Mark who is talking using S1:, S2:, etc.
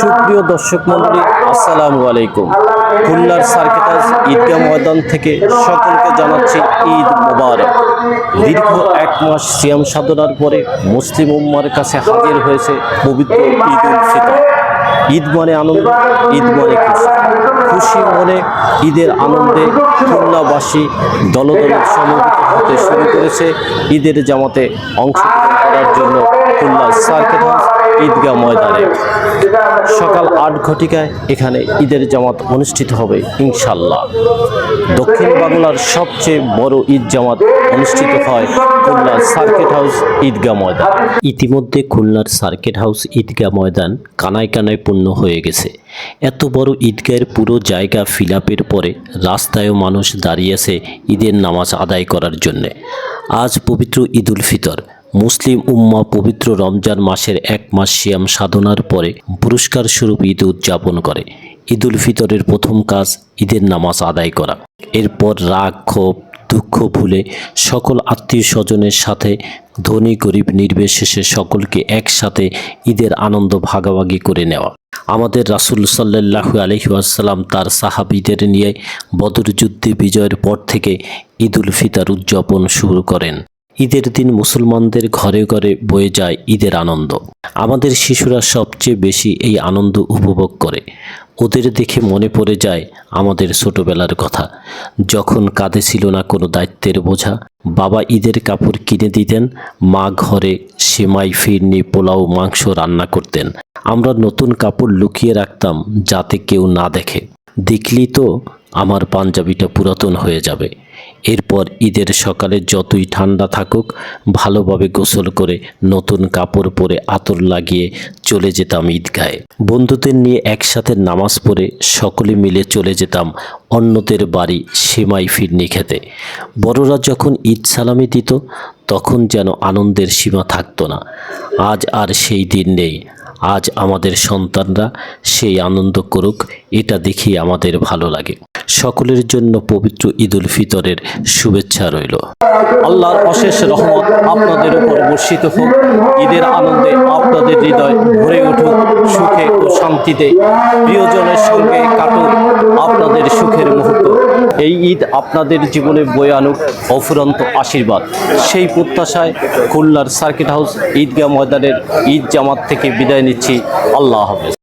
S1: সুপ্রিয় দর্শক মন্ডলী, আসসালামু আলাইকুম। খুলনার সার্কিটাস ঈদগাহ ময়দান থেকে সকলকে জানাচ্ছি ঈদ মোবারক। দীর্ঘ এক মাস সিয়াম সাধনার পরে মুসলিম উম্মার কাছে হাজির হয়েছে পবিত্র ঈদ উল ফিতর। ঈদ মানে আনন্দ, ঈদ মানে খুশি। খুশি মনে ঈদের আনন্দে খুলনাবাসী দলদল সমবেত হতে শুরু করেছে ঈদের জামাতে অংশগ্রহণ করার জন্য খুলনা সার্কিট হাউস ঈদগাহ ময়দানে। সকাল আট ঘটিকায় এখানে ঈদের জামাত অনুষ্ঠিত হবে ইনশাল্লাহ দক্ষিণ বাংলার সবচেয়ে বড় ঈদ জামাত অনুষ্ঠিত হয় খুলনার সার্কিট হাউস ঈদগাহ ময়দান। ইতিমধ্যে খুলনার সার্কিট হাউস ঈদগাহ ময়দান কানায় কানায় পূর্ণ হয়ে গেছে। এত বড় ঈদগাহের পুরো জায়গা ফিলাপের পরে রাস্তায়ও মানুষ দাঁড়িয়েছে ঈদের নামাজ আদায় করার জন্যে। আজ পবিত্র ঈদুল ফিতর। মুসলিম উম্মা পবিত্র রমজান মাসের এক মাস সিয়াম সাধনার পরে পুরস্কার স্বরূপ ঈদ উদযাপন করে। ঈদুল ফিতরের প্রথম কাজ ঈদের নামাজ আদায় করা। এরপর রাগ, ক্ষোভ, দুঃখ ভুলে সকল আত্মীয় স্বজনের সাথে ধনী, গরিব, নির্বিশেষে সকলকে একসাথে ঈদের আনন্দ ভাগাভাগি করে নেওয়া। আমাদের রাসুল সাল্লাহু আলহিউসাল্লাম তার সাহাবিদের নিয়ে বদর যুদ্ধে বিজয়ের পর থেকে ঈদুল ফিতর উদযাপন শুরু করেন। ঈদের দিন মুসলমানদের ঘরে ঘরে বয়ে যায় ঈদের আনন্দ। আমাদের শিশুরা সবচেয়ে বেশি এই আনন্দ উপভোগ করে। ওদের দেখে মনে পড়ে যায় আমাদের ছোটবেলার কথা। যখন কাঁধে ছিল না কোনো দায়িত্বের বোঝা, বাবা ঈদের কাপড় কিনে দিতেন, মা ঘরে সেমাই, ফিরনি, পোলাও, মাংস রান্না করতেন। আমরা নতুন কাপড় লুকিয়ে রাখতাম যাতে কেউ না দেখে। দেখলি তো আমার পাঞ্জাবিটা পুরাতন হয়ে যাবে। এরপর ঈদের সকালে যতই ঠান্ডা থাকুক, ভালোভাবে গোসল করে নতুন কাপড় পরে আতর লাগিয়ে চলে যেতাম ঈদগাহে। বন্ধুদের নিয়ে একসাথে নামাজ পড়ে সকলে মিলে চলে যেতাম অন্যদের বাড়ি সেমাই ফিরনি খেতে। বড়রা যখন ঈদ সালামি দিত, তখন যেন আনন্দের সীমা থাকতো না। আজ আর সেই দিন নেই। আজ আমাদের সন্তানরা সেই আনন্দ করুক, এটা দেখি আমাদের ভালো লাগে। সকলের জন্য পবিত্র ঈদুল ফিতরের শুভেচ্ছা রইল। আল্লাহর অশেষ রহমত আপনাদের উপর বর্ষিত হোক। ঈদের আনন্দে আপনাদের হৃদয় ভরে উঠুক, সুখে ও শান্তিতে প্রিয়জনের সঙ্গে কাটুক আপনাদের সুখের মুহূর্ত। এই ঈদ আপনাদের জীবনে বয়ে আনুক অফুরন্ত আশীর্বাদ। সেই প্রত্যাশায় খুলনার সার্কিট হাউস ঈদগাহ ময়দানের ঈদ জামাত থেকে বিদায় নিচ্ছি। আল্লাহ হাফেজ।